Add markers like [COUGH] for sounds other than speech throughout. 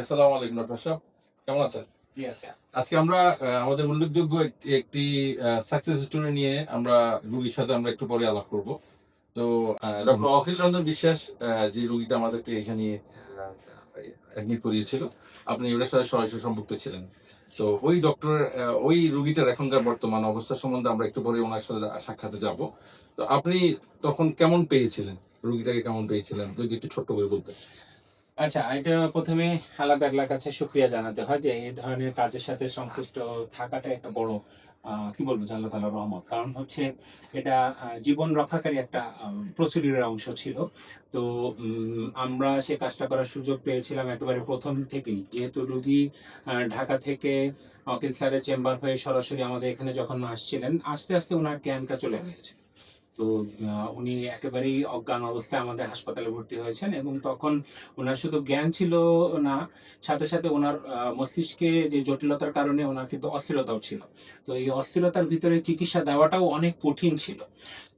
আসসালামু আলাইকুম ডক্টর সাহেব কেমন আছেন আজকে আমরা আমাদের উল্লেখযোগ্য একটি সাকসেস স্টোরি নিয়ে আমরা রোগীর সাথে আমরা একটু পরে আলাপ করব। তো ডক্টর অখিল রঞ্জন বিশ্বাস যে রোগীটা আমাদেরকে এখানে অ্যাডমিট করিয়েছিল আপনি এটার সাথে সরাসরি সম্পৃক্ত ছিলেন। তো ওই ডক্টর ওই রুগীটার এখনকার বর্তমান অবস্থা সম্বন্ধে আমরা একটু পরে ওনার সাথে সাক্ষাতে যাব। তো আপনি তখন কেমন পেয়েছিলেন? রুগীটাকে কেমন পেয়েছিলেন? যদি একটু ছোট্ট করে বলতেন। আচ্ছা এটা প্রথমে আলাদা আল্লাহর কাছে শুক্রিয়া জানাতে হয় যে এই ধরনের কাজের সাথে সংশ্লিষ্ট থাকাটা একটা বড় কি বলব, যে আল্লাহ তালার রহমত। কারণ হচ্ছে এটা জীবন রক্ষাকারী একটা প্রসিডিউরের অংশ ছিল। তো আমরা সে কাজটা করার সুযোগ পেয়েছিলাম একেবারে প্রথম থেকেই। যেহেতু রুগী ঢাকা থেকে অকিল স্যারের চেম্বার হয়ে সরাসরি আমাদের এখানে যখন আসছিলেন, আস্তে আস্তে ওনার জ্ঞানটা চলে গেছে তো উনি একেবারেই অজ্ঞান অবস্থায় আমাদের হাসপাতালে ভর্তি হয়েছেন এবং তখন ওনার শুধু জ্ঞান ছিল না, সাথে সাথে ওনার মস্তিষ্কে যে জটিলতার কারণে ওনার কিন্তু অস্থিরতাও ছিল। তো এই অস্থিরতার ভিতরে চিকিৎসা দেওয়াটাও অনেক কঠিন ছিল।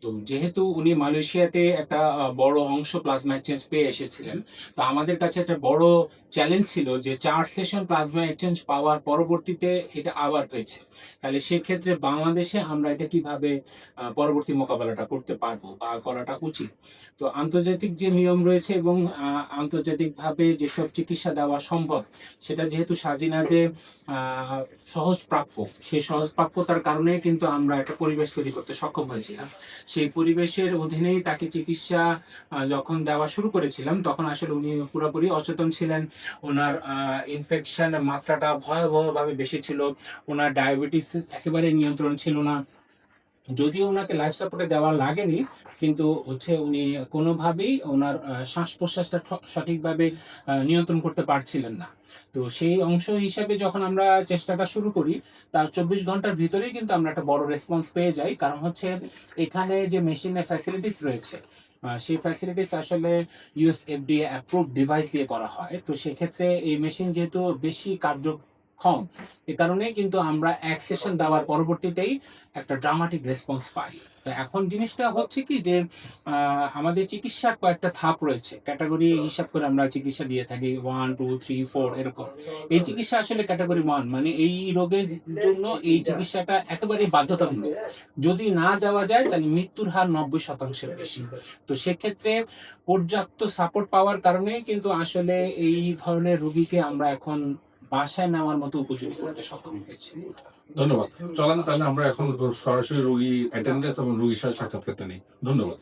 তো যেহেতু উনি মালয়েশিয়াতে একটা বড় অংশ প্লাজমা এক্সচেঞ্জ পেয়ে এসেছিলেন, তো আমাদের কাছে একটা বড় চ্যালেঞ্জ ছিল যে চার সেশন প্লাজমা এক্সচেঞ্জ পাওয়ার পরবর্তীতে এটা আবার হয়েছে। তাহলে সেক্ষেত্রে বাংলাদেশে আমরা এটা কীভাবে পরবর্তী মোকাবেলাটা করতে পারব বা করাটা উচিত। তো আন্তর্জাতিক যে নিয়ম রয়েছে এবং আন্তর্জাতিকভাবে যেসব চিকিৎসা দেওয়া সম্ভব, সেটা যেহেতু সাজিনা যে সহজ প্রাপ্য, সেই সহজ প্রাপ্যতার কারণে কিন্তু আমরা একটা পরিবেশ তৈরি করতে সক্ষম হয়েছিলাম। সেই পরিবেশের অধীনেই তাকে চিকিৎসা যখন দেওয়া শুরু করেছিলাম, তখন আসলে উনি পুরোপুরি অচেতন ছিলেন। ওনার ইনফেকশনের মাত্রাটা ভয়াবহভাবে বেশি ছিল। ওনার ডায়াবেটিস একেবারে নিয়ন্ত্রণ ছিল না। যদিও ওনাকে লাইফ সাপোর্টে দেওয়া লাগেনি, কিন্তু হচ্ছে উনি কোনোভাবেই ওনার শ্বাস প্রশ্বাসটা সঠিকভাবে নিয়ন্ত্রণ করতে পারছিলেন না। তো সেই অংশ হিসাবে যখন আমরা চেষ্টাটা শুরু করি, তার চব্বিশ ঘণ্টার ভিতরেই কিন্তু আমরা একটা বড় রেসপন্স পেয়ে যাই। কারণ হচ্ছে এখানে যে মেশিনের ফ্যাসিলিটিস রয়েছে সেই ফ্যাসিলিটিস আসলে ইউএস এফডিএ অ্যাপ্রুভ ডিভাইস দিয়ে করা হয়। তো সেক্ষেত্রে এই মেশিন যেহেতু বেশি কার্যক্ষম এ কারণেই কিন্তু আমরা এক সেশন দেওয়ার পরবর্তীতেই একটা ড্রামাটিক রেসপন্স পাই। তো এখন জিনিসটা হচ্ছে কি যে আমাদের চিকিৎসার কয়েকটা ধাপ রয়েছে। ক্যাটাগরি হিসাব করে আমরা চিকিৎসা দিয়ে থাকি। ওয়ান টু থ্রি ফোর এরকম। এই চিকিৎসা আসলে ক্যাটাগরি ওয়ান মানে এই রোগের জন্য এই চিকিৎসাটা একেবারে বাধ্যতামূলক। যদি না দেওয়া যায়, তাহলে মৃত্যুর হার নব্বই শতাংশের বেশি। তো সেক্ষেত্রে পর্যাপ্ত সাপোর্ট পাওয়ার কারণেই কিন্তু আসলে এই ধরনের রোগীকে আমরা এখন বাসায় নেওয়ার মতো উপযোগী করতে সক্ষম হয়েছি। ধন্যবাদ। চলেন তাহলে আমরা এখন সরাসরি রোগী অ্যাটেন্ডেন্স এবং রোগীর সাথে সাক্ষাৎকারটা নিই। ধন্যবাদ।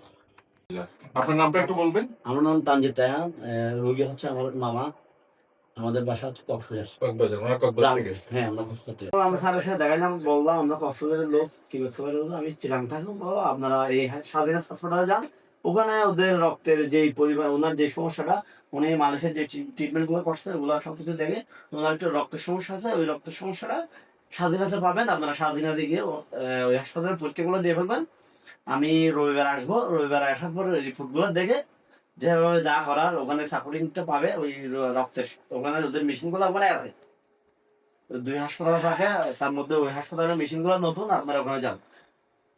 আপনার নামটা একটু বলবেন? আমার নাম তানজিদ রায়হান আহ, রোগী হচ্ছে আমার মামা। আমাদের বাসা হচ্ছে কক্সবাজার। কক্সবাজার ওনার কক্সবাজার থেকে? হ্যাঁ আমরা কক্সবাজার তো আমরা স্যারের সাথে দেখালাম বললাম আমরা কক্সবাজারের লোক কি করতে পারি আমি চিরাং আপনারা এই স্বাধীন হাসপাতালে যান। ওখানে ওদের রক্তের যে পরিমাণ, ওনার যে সমস্যাটা, উনি মালয়েশিয়ার যে ট্রিটমেন্টগুলো করছে, ওগুলো সব কিছু দেখে ওনার একটু রক্তের সমস্যা আছে, ওই রক্তের সমস্যাটা স্বাধীনতা পাবেন, আপনারা স্বাধীনতা গিয়ে ওই হাসপাতালের পরীক্ষাগুলো দিয়ে ফেলবেন। আমি রবিবার আসব, রবিবার আসার পর রিপোর্টগুলো দেখে যেভাবে যা করার, ওখানে সাপোর্টিংটা পাবে, ওই রক্তের ওখানে ওদের মেশিনগুলো ওখানে আছে। দুই হাসপাতাল থাকে, তার মধ্যে ওই হাসপাতালের মেশিনগুলো নতুন, আপনারা ওখানে যান।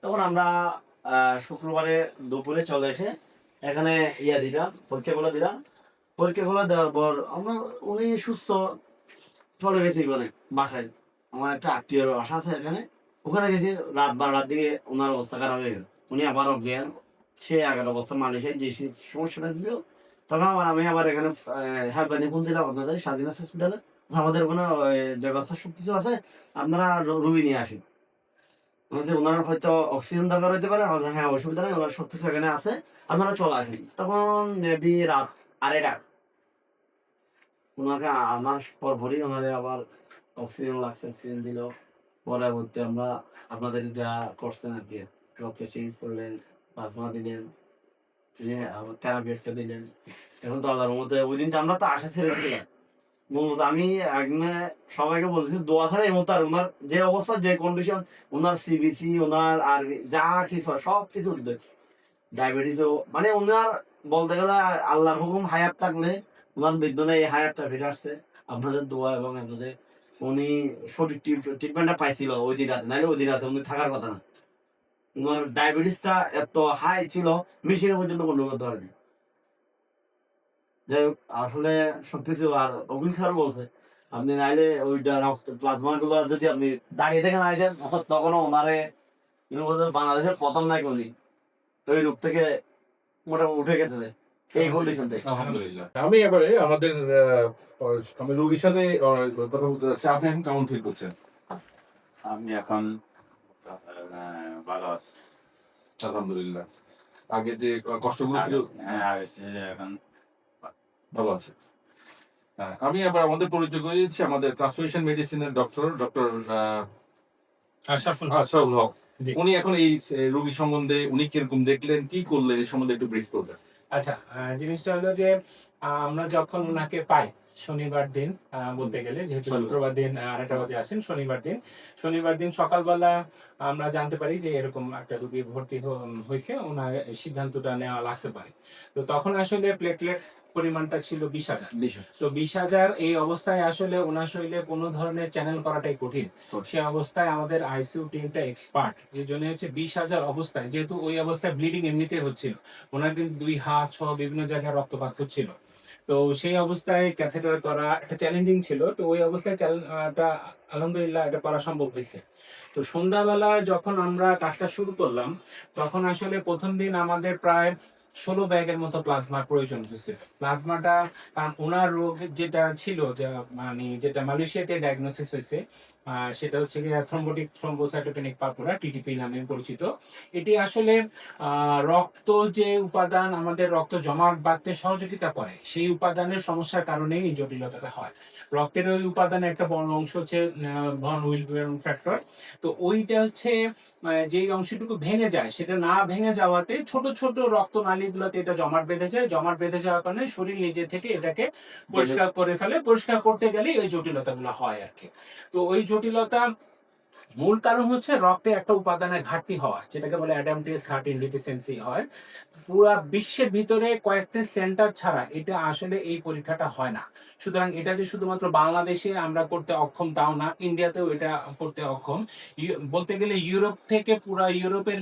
তখন আমরা শুক্রবারে দুপুরে চলে এসে এখানে ইয়া দিলাম, পরীক্ষাগুলো দিলাম। পরীক্ষাগুলো দেওয়ার পর আমরা উনি সুস্থ চলে গেছি ওখানে বাসায়। আমার একটা আত্মীয় বাসা আছে এখানে। ওখানে গেছি, রাত বারোটার দিকে ওনার অবস্থা খারাপ হয়ে গেল। উনি আবার অজ্ঞান। সে আগের অবস্থা মালয়েশিয়ায় যে সমস্যাটা ছিল, তখন আবার আমি আবার এখানে হেল্পলাইনে ফোন দিলাম, আপনাদের স্বাধীন হসপিটালে আমাদের ওখানে ব্যবস্থা সব কিছু আছে, আপনারা রুগী নিয়ে আসেন। হয়তো অক্সিজেন দরকার হতে পারে, আমাদের হ্যাঁ অসুবিধা নেই এখানে আছে। আপনারা চলে আসেন। তখন মেবি রাত ওনাকে ওনারে আবার অক্সিজেন লাগছে অক্সিজেন দিল। পরবর্তী আমরা আপনাদের যা করছেন আর কি রক্ত চেঞ্জ করলেন প্লাজমা দিলেন থেরাপি একটা দিলেন। এখন তো আল্লাহর মতো ওই দিন তো আমরা তো আশা ছেড়েছিলাম মূলত আমি একদিনে সবাইকে বলছি দোয়া ছাড়া এই মতো আর ওনার যে অবস্থা, যে কন্ডিশন ওনার সিবিসি ওনার আর যা কিছু সব কিছু ডায়াবেটিসও মানে ওনার বলতে গেলে আল্লাহর হুকুম, হায়াত থাকলে ওনার বিদ্যুনে এই হায়াতটা ফিরে আসছে। আপনাদের দোয়া এবং আপনাদের, উনি সঠিক ট্রিটমেন্টটা পাইছিল ওই দিন রাতে। নাহলে ওই দিন রাতে উনি থাকার কথা না। ওনার ডায়াবেটিসটা এত হাই ছিল মেশিনে পর্যন্ত কন্ট্রোল করতে পারেনি যাই হোক আসলে সবকিছু আর অগুল স্যার বলছে আপনি নাইলে ওইটা রক্ত প্লাজমা গুলো যদি আপনি দাঁড়িয়ে থেকে নাই দেন তখনও ওনারে বাংলাদেশের প্রথম নায়ক উনি। তো এই রূপ থেকে মোটামুটি উঠে গেছে এই কন্ডিশন থেকে। আলহামদুলিল্লাহ। আমি এবারে আমাদের আমি রোগীর সাথে কথা বলতে চাচ্ছি। আপনি এখন কেমন ফিল করছেন? আমি এখন ভালো আছি। আলহামদুলিল্লাহ। আগে যে কষ্টগুলো ছিল। হ্যাঁ এখন ভালো আছে। আমি আবার আমাদের পরিচয় করিয়েছি দিচ্ছি আমাদের ট্রান্সমিশন মেডিসিনের ডক্টর ডক্টর আশরাফুল আশরাফুল হক। উনি এখন এই রোগী সম্বন্ধে উনি কীরকম দেখলেন কি করলেন এই সম্বন্ধে একটু ব্রিফ করবেন আচ্ছা জিনিসটা হলো যে আমরা যখন ওনাকে পাই শনিবার দিন বলতে গেলে যেহেতু শুক্রবার দিন আড়াইটা বাজে আসেন শনিবার দিন। শনিবার দিন সকালবেলা আমরা জানতে পারি যে এরকম একটা রোগী ভর্তি হয়েছে ওনার সিদ্ধান্তটা নেওয়া লাগতে পারে। তো তখন আসলে প্লেটলেট পরিমাণটা ছিল বিশ হাজার। তো বিশ হাজার এই অবস্থায় আসলে ওনার শরীরে কোনো ধরনের চ্যানেল করাটাই কঠিন। সে অবস্থায় আমাদের আইসিইউ টিমটা এক্সপার্ট এই জন্য হচ্ছে বিশ হাজার অবস্থায় যেহেতু ওই অবস্থায় ব্লিডিং এমনিতে হচ্ছিল ওনার কিন্তু দুই হাত সহ বিভিন্ন জায়গায় রক্তপাত হচ্ছিল। তো সেই অবস্থায় ক্যাথেটার করা একটা চ্যালেঞ্জিং ছিল। তো ওই অবস্থায় চ্যালেঞ্জটা আলহামদুলিল্লাহ এটা করা সম্ভব হয়েছে। তো সন্ধ্যাবেলা যখন আমরা কাজটা শুরু করলাম, তখন আসলে প্রথম দিন আমাদের প্রায় ষোলো ব্যাগের মতো প্লাজমার প্রয়োজন হয়েছিল প্লাজমাটা কারণ ওনার রোগ যেটা ছিল, যা মানে যেটা মালয়েশিয়াতে ডায়াগনোসিস হয়েছে সেটা হচ্ছে গিয়ে থ্রম্বোটিক থ্রম্বোসাইটোপেনিক পাপুরা টিটিপি নামে পরিচিত। এটি আসলে রক্ত যে উপাদান আমাদের রক্ত জমা বাঁধতে সহযোগিতা করে, সেই উপাদানের সমস্যার কারণেই এই জটিলতাটা হয়। রক্তের ওই উপাদানের একটা বড় অংশ হচ্ছে ভন উইল ফ্যাক্টর। তো ওইটা হচ্ছে যে অংশটুকু ভেঙে যায়, সেটা না ভেঙে যাওয়াতে ছোট ছোট রক্তনালীগুলোতে এটা জমাট বেঁধে যায়। জমাট বেঁধে যাওয়ার কারণে শরীর নিজে থেকে এটাকে পরিষ্কার করে ফেলে। পরিষ্কার করতে গেলে এই জটিলতাগুলো হয় আর কি। তো ওই জটিলতা মূল কারণ হচ্ছে রক্তে একটা উপাদানের ঘাটতি হওয়া, যেটাকে বলে অ্যাডামটিস হার্ট ইনডিফিসিয়েন্সি হয়। পুরা বিশ্বের ভিতরে কয়েকটা সেন্টার ছাড়া এটা আসলে এই পরীক্ষাটা হয় না। সুতরাং এটা যে শুধুমাত্র বাংলাদেশে আমরা করতে অক্ষম তাও না, ইন্ডিয়াতেও এটা করতে অক্ষম। বলতে গেলে ইউরোপ থেকে পুরা ইউরোপের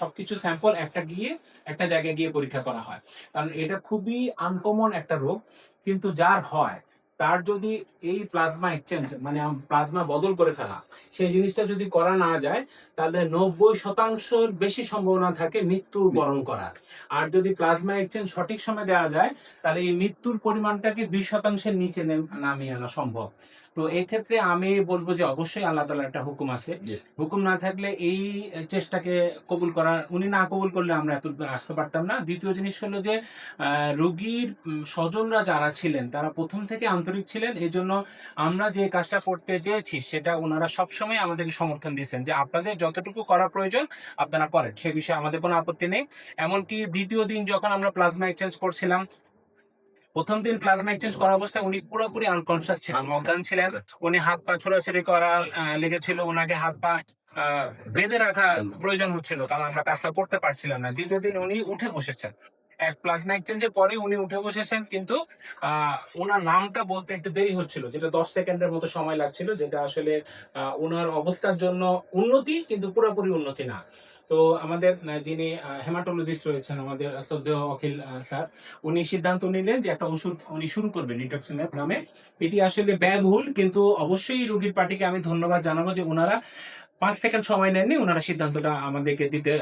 সবকিছু স্যাম্পল একটা গিয়ে, একটা জায়গায় গিয়ে পরীক্ষা করা হয়। কারণ এটা খুবই আনকমন একটা রোগ, কিন্তু যার হয় তার যদি এই প্লাজমা এক্সচেঞ্জ মানে প্লাজমা বদল করে ফেলা সেই জিনিসটা যদি করা না যায় তাহলে নব্বই শতাংশের বেশি সম্ভাবনা থাকে মৃত্যু বরণ করার। আর যদি প্লাজমা এক্সচেঞ্জ সঠিক সময় দেওয়া যায় তাহলে এই মৃত্যুর পরিমাণটাকে বিশ শতাংশের নিচে নামিয়ে আনা সম্ভব। তো এই ক্ষেত্রে আমি বলব যে অবশ্যই আল্লাহ তালার একটা হুকুম আছে। হুকুম না থাকলে এই চেষ্টাকে কবুল করার উনি না কবুল করলে আমরা এত আসতে পারতাম না। দ্বিতীয় জিনিস হলো যে আহ, রোগীর স্বজনরা যারা ছিলেন তারা প্রথম থেকে আন্তরিক ছিলেন। এই জন্য আমরা যে কাজটা করতে চেয়েছি সেটা ওনারা সবসময় আমাদেরকে সমর্থন দিয়েছেন যে আপনাদের যতটুকু করা প্রয়োজন আপনারা করেন। সে বিষয়ে আমাদের কোনো আপত্তি নেই। এমনকি দ্বিতীয় দিন যখন আমরা প্লাজমা এক্সচেঞ্জ করছিলাম প্রথম দিন প্লাজমা এক্সচেঞ্জ করা অবস্থায় উনি পুরোপুরি আনকনসিয়াস ছিলেন অজ্ঞান ছিলেন। উনি হাত পা ছোড়াছড়ি করা আহ, লেগেছিল। ওনাকে হাত পা বেঁধে রাখা প্রয়োজন হচ্ছিল। কারণ আমরা কাজটা করতে পারছিলাম না। দ্বিতীয় দিন উনি উঠে বসেছেন। এক প্লাজমা এক্সচেঞ্জের পরে উনি উঠে বসেছেন, কিন্তু ওনার নামটা বলতে একটু দেরি হচ্ছিল, যেটা দশ সেকেন্ডের মতো সময় লাগছিল, যেটা আসলে ওনার অবস্থার জন্য উন্নতি, কিন্তু পুরোপুরি উন্নতি না। তো আমাদের যিনি হেমাটোলজিস্ট রয়েছেন, আমাদের শ্রদ্ধেয় অখিল স্যার, উনি সিদ্ধান্ত নিলেন যে একটা ওষুধ উনি শুরু করবেন ইন্টাক্সিনেট নামে। এটি আসলে ব্যয়বহুল, কিন্তু অবশ্যই রোগীর পার্টিকে আমি ধন্যবাদ জানাব যে ওনারা পাঁচ সেকেন্ড সময় নেননি ওনারা সিদ্ধান্তটা আমাদেরকে দিতে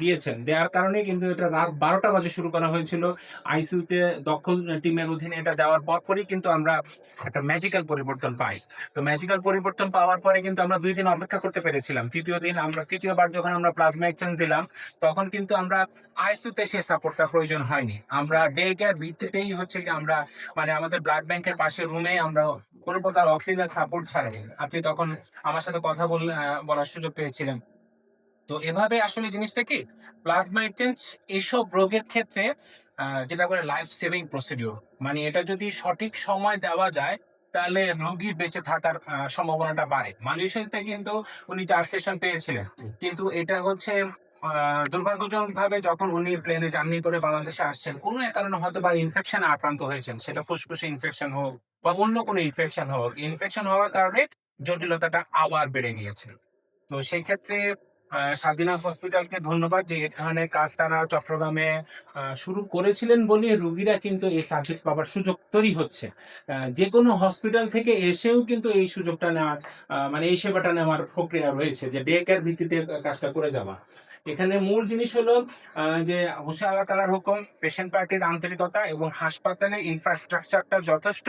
দিয়েছেন। দেওয়ার কারণে কিন্তু এটা রাত বারোটা বাজে শুরু করা হয়েছিল। আইসিইউতে দক্ষ টিমের অধীনে এটা দেওয়ার পরপরই কিন্তু আমরা একটা ম্যাজিক্যাল পরিবর্তন পাই। তো ম্যাজিক্যাল পরিবর্তন পাওয়ার পরে কিন্তু আমরা দুই দিন অপেক্ষা করতে পেরেছিলাম। তৃতীয় দিন আমরা তৃতীয়বার যখন আমরা প্লাজমা এক্সচেঞ্জ দিলাম তখন কিন্তু আমরা আইসিইউতে সেই সাপোর্টটা প্রয়োজন হয়নি। আমরা ডে কেয়ার ভিত্তিতেই হচ্ছে কি আমরা মানে আমাদের ব্লাড ব্যাংকের পাশে রুমে আমরা কোনো প্রকার অক্সিজেন সাপোর্ট ছাড়াই। আপনি তখন আমার সাথে কথা বল আহ, বলার সুযোগ পেয়েছিলেন। তো এভাবে আসলে জিনিসটা কি? প্লাজমা এক্সচেঞ্জ এইসব রোগের ক্ষেত্রে যেটা করে লাইফ সেভিং প্রসিডিওর মানে এটা যদি সঠিক সময় দেওয়া যায় তাহলে রোগীর বেঁচে থাকার সম্ভাবনাটা বাড়ে। মালয়েশিয়াতে কিন্তু উনি চার সেশন পেয়েছিলেন। কিন্তু এটা হচ্ছে দুর্ভাগ্যজনক ভাবে যখন উনি প্লেনে জার্নি করে বাংলাদেশে আসছেন কোনো এক কারণে হয়তো বা ইনফেকশনে আক্রান্ত হয়েছেন। সেটা ফুসফুসে ইনফেকশন হোক বা অন্য কোনো ইনফেকশন হোক। ইনফেকশন হওয়ার কারণে জটিলতাটা আবার বেড়ে গিয়েছে তো সেই ক্ষেত্রে আহ, হসপিটালকে ধন্যবাদ যে এখানে ধরনের কাজ তারা চট্টগ্রামে শুরু করেছিলেন বলে রুগীরা কিন্তু এই সার্ভিস পাওয়ার সুযোগ তৈরি হচ্ছে। যে কোনো হসপিটাল থেকে এসেও কিন্তু এই সুযোগটা নেওয়ার মানে এই সেবাটা নেওয়ার প্রক্রিয়া রয়েছে যে ডে কেয়ার ভিত্তিতে কাজটা করে যাওয়া। এখানে মূল জিনিস হলো আহ, যে অবশ্যই আল্লাহ তালার হুকুম পেশেন্ট পার্টির আন্তরিকতা এবং হাসপাতালের ইনফ্রাস্ট্রাকচারটা যথেষ্ট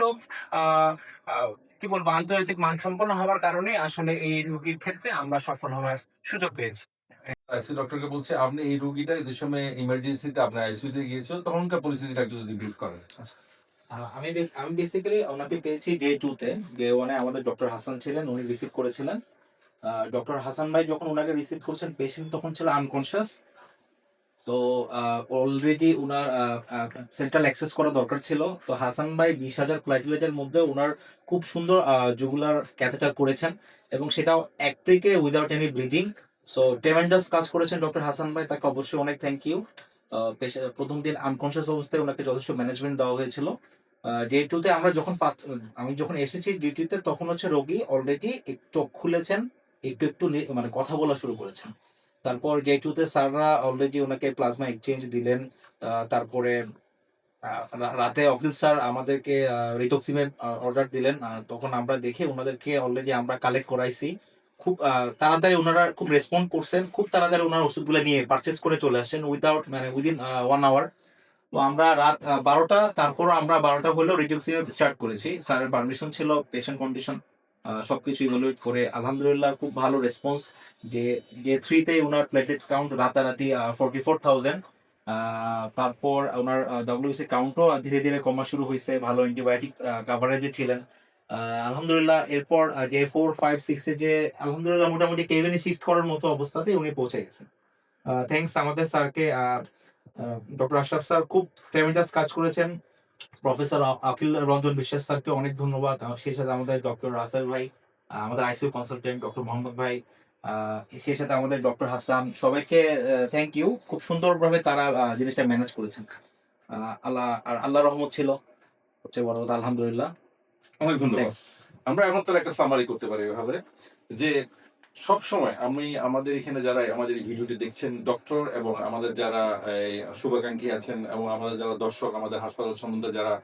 আহ, আহ, কি বলব আন্তর্জাতিক মানসম্পন্ন হওয়ার কারণে আসলে এই রোগীর ক্ষেত্রে আমরা সফল হওয়ার সুযোগ পেয়েছি। আইসি ডক্টরকে বলছে আপনি এই রুগীটা যে সময় ইমার্জেন্সিতে আপনার আইসিইউতে গিয়েছিল তখনকার পরিস্থিতিটা একটু যদি ব্রিফ করেন। আহ, আমি আমি বেসিক্যালি ওনাকে পেয়েছি ডে টুতে ডে ওয়ানে আমাদের ডক্টর হাসান ছিলেন উনি রিসিভ করেছিলেন। ডক্টর হাসান ভাই যখন ওনাকে রিসিভ করছেন পেশেন্ট তখন ছিল আনকনসিয়াস তো অলরেডি ওনার সেন্ট্রাল অ্যাক্সেস করা দরকার ছিল। তো হাসান ভাই বিশ হাজার প্লাটিলেটের মধ্যে ওনার খুব সুন্দর জুগুলার ক্যাথেটার করেছেন এবং সেটাও এক প্রিকে without any bleeding so tremendous কাজ করেছেন ডক্টর হাসান ভাই, তাকে অবশ্যই অনেক থ্যাংক ইউ প্রথম দিন আনকনসিয়াস অবস্থায় ওনাকে যথেষ্ট ম্যানেজমেন্ট দেওয়া হয়েছিল। ডে টুতে আমরা যখন আমি যখন এসেছি ডিউটিতে তখন হচ্ছে রোগী অলরেডি চোখ খুলেছেন। একটু একটু মানে কথা বলা শুরু করেছেন। তারপর ডে টুতে স্যাররা অলরেডি ওনাকে প্লাজমা এক্সচেঞ্জ দিলেন। তারপরে রাতে অখিল স্যার আমাদেরকে রিটক্সিমের অর্ডার দিলেন। তখন আমরা দেখে ওনাদেরকে অলরেডি আমরা কালেক্ট করাইছি। খুব তাড়াতাড়ি ওনারা খুব রেসপন্ড করছেন। খুব তাড়াতাড়ি ওনার ওষুধগুলো নিয়ে পারচেস করে চলে আসছেন উইদাউট মানে উইদিন ওয়ান আওয়ার তো আমরা রাত বারোটা তারপর আমরা বারোটা হলেও রিডিউসিং স্টার্ট করেছি। স্যারের পারমিশন ছিল পেশেন্ট কন্ডিশন সবকিছু ইভালুয়েট করে আলহামদুলিল্লাহ খুব ভালো রেসপন্স যে ডে থ্রিতে ওনার প্লেটেড কাউন্ট রাতারাতি ফোরটি ফোর থাউজেন্ড তারপর ওনার ডব্লিউসি কাউন্টও ধীরে ধীরে কমা শুরু হয়েছে ভালো অ্যান্টিবায়োটিক কাভারেজে ছিলেন। আলহামদুলিল্লাহ এরপর যে ফোর ফাইভ সিক্সে যে আলহামদুলিল্লাহ মোটামুটি কেবিনে শিফট করার মতো অবস্থাতে উনি পৌঁছে গেছেন। থ্যাঙ্কস আমাদের স্যারকে। ডক্টর আশরাফ স্যার খুব ট্রেমেন্ডাস কাজ করেছেন। প্রফেসর আকিল রঞ্জন বিশ্বাস স্যারকে অনেক ধন্যবাদ। সেই সাথে আমাদের ডক্টর রাসেল ভাই আমাদের আইসিইউ কনসালটেন্ট ডক্টর মোহাম্মদ ভাই সেই সাথে আমাদের ডক্টর হাসান সবাইকে থ্যাংক ইউ খুব সুন্দরভাবে তারা জিনিসটা ম্যানেজ করেছেন। আল্লাহ আর আল্লাহ রহমত ছিল। সবচেয়ে বড় কথা আলহামদুলিল্লাহ। অনেক ধন্যবাদ। আমরা এখন তার একটা সামারি করতে পারি এভাবে যে সব সময় আমি আমাদের এখানে যারা আমাদের ভিডিওটি দেখছেন ডক্টর এবং আমাদের যারা শুভাকাঙ্ক্ষী আছেন এবং আমাদের যারা দর্শক, আমাদের হাসপাতাল সম্বন্ধে যারা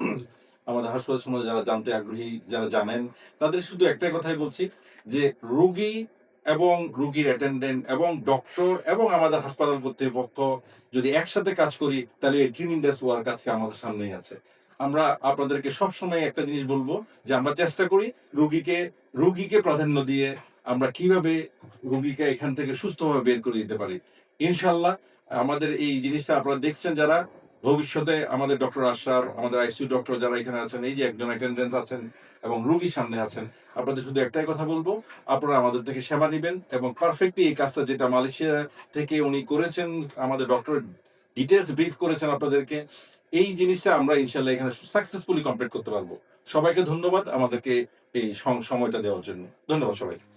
[CLEARS THROAT] আমাদের হাসপাতাল সম্বন্ধে যারা জানতে আগ্রহী, যারা জানেন, তাদের শুধু একটাই কথাই বলছি যে রোগী এবং রুগীর অ্যাটেন্ডেন্ট এবং ডক্টর এবং আমাদের হাসপাতাল কর্তৃপক্ষ যদি একসাথে কাজ করি, তাহলে এই ট্রিম ইন্ডাস ওয়ার্ক আজকে আমাদের সামনেই আছে। আমরা আপনাদেরকে সবসময় একটা জিনিস বলব যে আমরা চেষ্টা করি রুগীকে রুগীকে প্রাধান্য দিয়ে আমরা কীভাবে রোগীকে এখান থেকে সুস্থভাবে বের করে দিতে পারি? ইনশাল্লাহ আমাদের এই জিনিসটা আপনারা দেখছেন যারা, ভবিষ্যতে আমাদের ডক্টর আশরাফ আমাদের আইসিইউ ডক্টর যারা এখানে আছেন, এই যে একজন অ্যাটেন্ডেন্স আছেন এবং রোগী সামনে আছেন, আপনাদের শুধু একটাই কথা বলব, আপনারা আমাদের থেকে সেবা নেবেন এবং পারফেক্টলি এই কাজটা যেটা মালয়েশিয়া থেকে উনি করেছেন, আমাদের ডক্টর ডিটেলস ব্রিফ করেছেন আপনাদেরকে, এই জিনিসটা আমরা ইনশাল্লাহ এখানে সাকসেসফুলি কমপ্লিট করতে পারব। সবাইকে ধন্যবাদ আমাদেরকে এই সম- সময়টা দেওয়ার জন্য। ধন্যবাদ সবাইকে।